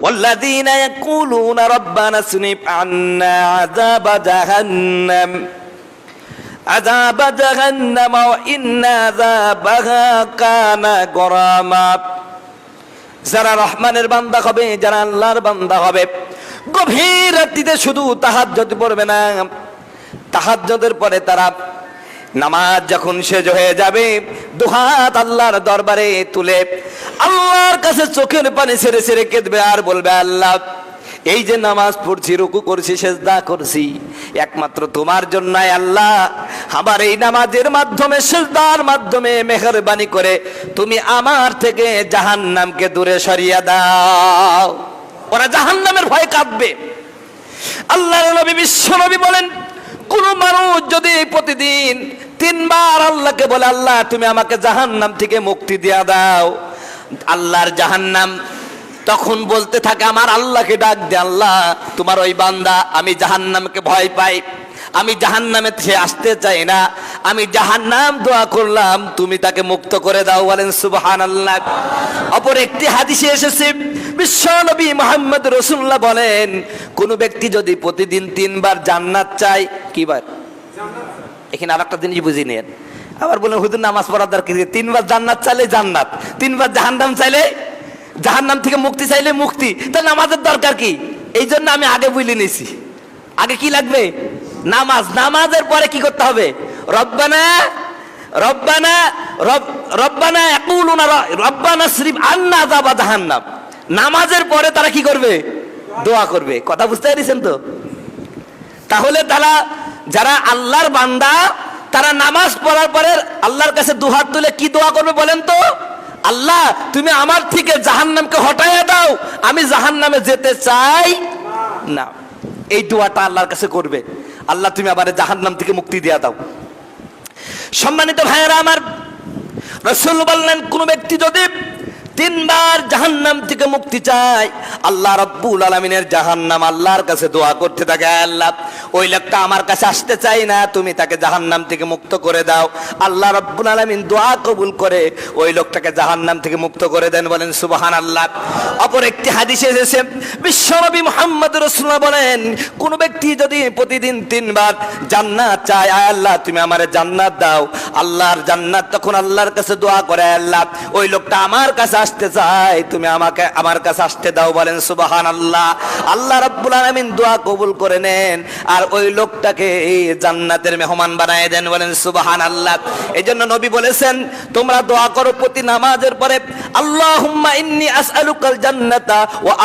والذين يقولون ربنا اصرف عنا عذاب جهنم عذاب جهنم وإن عذابها كان غراما যারা রহমানের বান্দা হবে যারা আল্লাহর বান্দা হবে গভীর রাত্রিতে শুধু তাহাজ্জুদ পড়বে না তাহাজ্জুদের পরে তারা নামাজ যখন শেষ হয়ে যাবে, দুহাত আল্লাহর দরবারে তুলে আল্লাহর কাছে চোখের পানি ছেড়ে ছেড়ে কেঁদবে আর বলবে, আল্লাহ, এই যে নামাজ পড়ছি, রুকু করছি, সেজদা করছি, একমাত্র তোমার জন্য আল্লাহ, আমার এই নামাজের মাধ্যমে, সেজদার মাধ্যমে মেহরবানি করে তুমি আমার থেকে জাহান্নামকে দূরে সরিয়ে দাও। ওরা জাহান্নামের ভয় কাঁদবে। আল্লাহ নবী, বিশ্ব নবী বলেন, কোন মানুষ যদি প্রতিদিন তিনবার আল্লাহকে বলে, আল্লাহ, তুমি আমাকে জাহান্নাম থেকে মুক্তি দিয়া দাও। আল্লাহর জাহান্নাম তখন বলতে থাকে, আমার আল্লাহকে ডাক দে, আল্লাহ, তোমার ওই বান্দা, আমি জাহান্নামকে ভয় পাই। আমি জাহান্নামে সে আসতে চাই না। আমি জাহান্নাম দোয়া করলাম, তুমি তাকে মুক্ত করে দাও। বলেন সুবহান আল্লাহ অপর একটি হাদিসে এসেছে, বিশ্ব নবী মোহাম্মদ রসুল্লাহ বলেন, কোন ব্যক্তি যদি প্রতিদিন তিনবার জান্নাত চায় কিবার এখানে আর একটা জিনিস বুঝি নেন। আবার বলেন হুজুর, নামাজ পড়ার দরকার তিনবার জান্নাত চাইলে জান্নাত, তিনবার জাহান্নাম চাইলে জাহান্নাম থেকে মুক্তি চাইলে মুক্তি। তা নামাজের দরকার কি? এই জন্য আমি আগে বুঝলে নিছি। আগে কি লাগবে? নামাজ। নামাজের পরে কি করতে হবে? রব্বানা রব্বানা, রব- রব্বানা ইয়াকুলুনা র- রব্বানা শ্রীফ আন্না আযাবা জাহান্নাম। নামাজের পরে তারা কি করবে? দোয়া করবে। কথা বুঝতে পেরেছেন তো? তাহলে তারা যারা আল্লাহর বান্দা, তারা নামাজ পড়ার পরে আল্লাহর কাছে দুহাত তুলে কি দোয়া করবে বলেন তো? আল্লাহ, তুমি আমার থেকে জাহান্নামকে হটাইয়া দাও, আমি জাহান্নামে যেতে চাই না। এই দোয়াটা আল্লাহর কাছে করবে। আল্লাহ, তুমি আবার জাহান্নাম থেকে মুক্তি দিয়া দাও। সম্মানিত ভাইয়েরা আমার, রসুল বললেন, কোন ব্যক্তি যদি তিনবার জাহান্নাম থেকে মুক্তি চায়, আল্লাহ রব্বুল আলমিনের জাহান্নাম আল্লাহর কাছে দোয়া করতে থাকে, আল্লাহ। ওই লোকটা আমার কাছে আসতে চাই না, তুমি তাকে জাহান্নাম থেকে মুক্ত করে দাও। আল্লাহ রব্বুল আলমিন দোয়া কবুল করে ওই লোকটাকে জাহান্নাম থেকে মুক্ত করে দেন, বলেন সুবাহান আল্লাহ অপর একটি হাদিসে এসেছে বিশ্বনবী মোহাম্মদ রসুল্লাহ বলেন, কোন ব্যক্তি যদি প্রতিদিন তিনবার জান্নাত চায়, আয় আল্লাহ, তুমি আমারে জান্নাত দাও। আল্লাহর জান্নাত তখন আল্লাহর কাছে দোয়া করে, "আয় আল্লাহ, ওই লোকটা আমার কাছে আসতে চায়, তুমি আমাকে আমার কাছে আসতে দাও, বলেন সুবাহান আল্লাহ আল্লাহ রাব্বুল আলামিন দোয়া কবুল করে নেন আর ওই লোকটাকে জান্নাতের মেহমান বানায় দেন, বলেন সুবাহান আল্লাহ এই জন্য নবী বলেছেন, তোমরা দোয়া করো প্রতি নামাজের পরে আল্লাহ ইন্নি আসআলুকাল জান্নাতা ওয়া